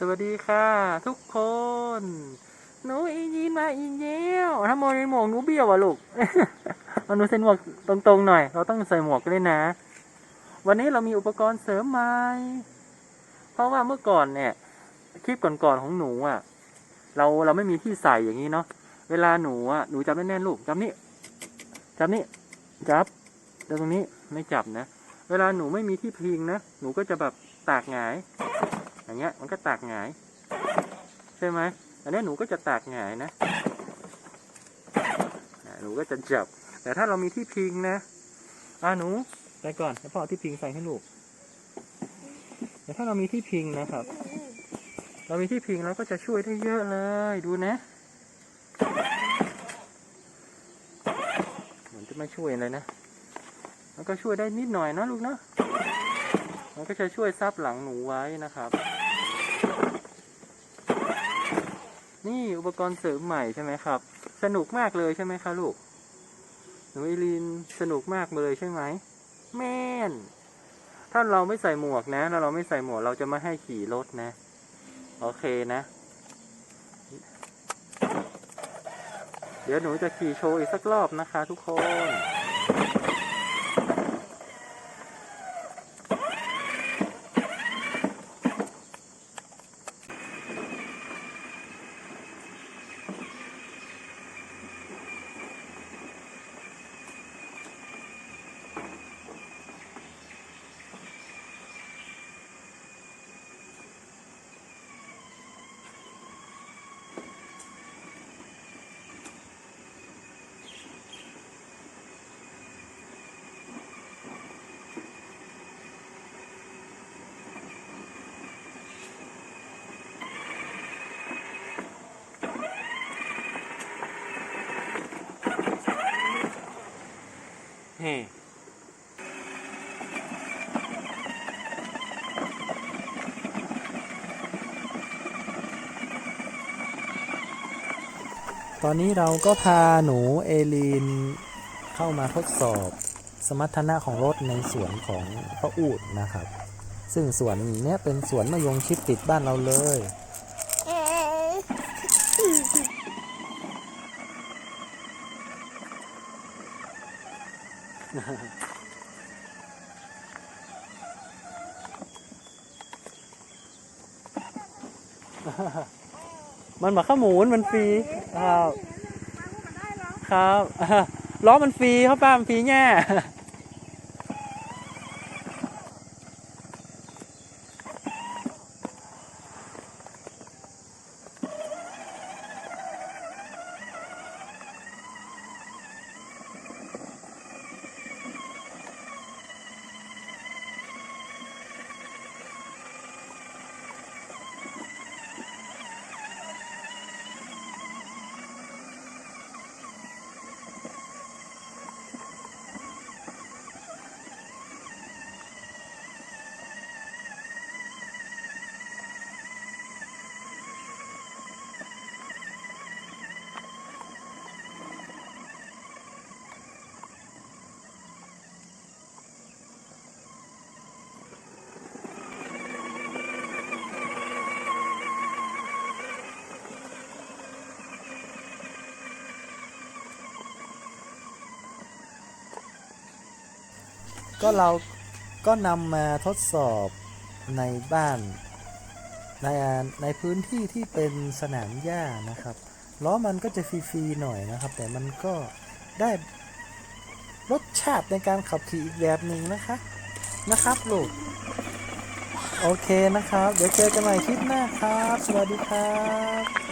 สวัสดีค่ะ ทุกคน หนูอียีนมาอีเยี่ยวถ้าโมในหมวกหนูเบี้ยวอะลูกหนูใส่หมวกตรงๆหน่อย เราต้องใส่หมวกด้วยนะ วันนี้เรามีอุปกรณ์เสริมใหม่เพราะว่าเมื่อก่อนเนี่ยคลิปก่อนๆของหนูอะ เราเราไม่มีที่ใส่อย่างนี้เนาะเวลาหนูอะหนูจับแน่นๆลูกจับนี่จับนี่จับแล้วตรงนี้ไม่จับนะ เวลาหนูไม่มีที่พิงนะหนูก็จะแบบตากหงาย อย่างเงี้ย มันก็ตากหงาย ใช่ไหมอันนี้หนูก็จะตากหงายนะหนูก็จะจับ แต่ถ้าเรามีที่พิงนะอ่าหนูไปก่อนแล้วพ่อเอาที่พิงใส่ให้ลูกแต่ถ้าเรามีที่พิงนะครับ เรามีที่พิงเราก็จะช่วยได้เยอะเลยดูนะเหมือนจะไม่ช่วยเลยนะ มันก็ช่วยได้นิดหน่อยนะลูกนะ มันก็จะช่วยซับหลังหนูไว้นะครับ นี่อุปกรณ์เสริมใหม่ใช่ไหมครับ สนุกมากเลยใช่ไหมคะลูก หนูไอรีนสนุกมากเลยใช่ไหม แม่น ถ้าเราไม่ใส่หมวกนะแล้วเราไม่ใส่หมวกเราจะไม่ให้ขี่รถนะ โอเคนะ เดี๋ยวหนูจะขี่โชว์อีกสักรอบนะคะ ทุกคน เฮ้ตอนนี้เราก็พาหนูเอลีนเข้ามาทดสอบสมรรถนะของรถในสวนของพระอูดนะครับ ซึ่งสวนนี้เป็นสวนมะยงชิดติดบ้านเราเลย มันบอกข้าหมูนมันฟรีครับ ครับล้อมันฟรีครับป้ามันฟรีแง่ ก็เราก็นำมาทดสอบในบ้านในในพื้นที่ที่เป็นสนามหญ้านะครับล้อมันก็จะฟรีๆหน่อยนะครับ แต่มันก็ได้รสชาติในการขับขี่อีกแบบหนึ่งนะคะนะครับลูกโอเคนะครับ เดี๋ยวเจอกันใหม่คลิปหน้าครับ สวัสดีครับ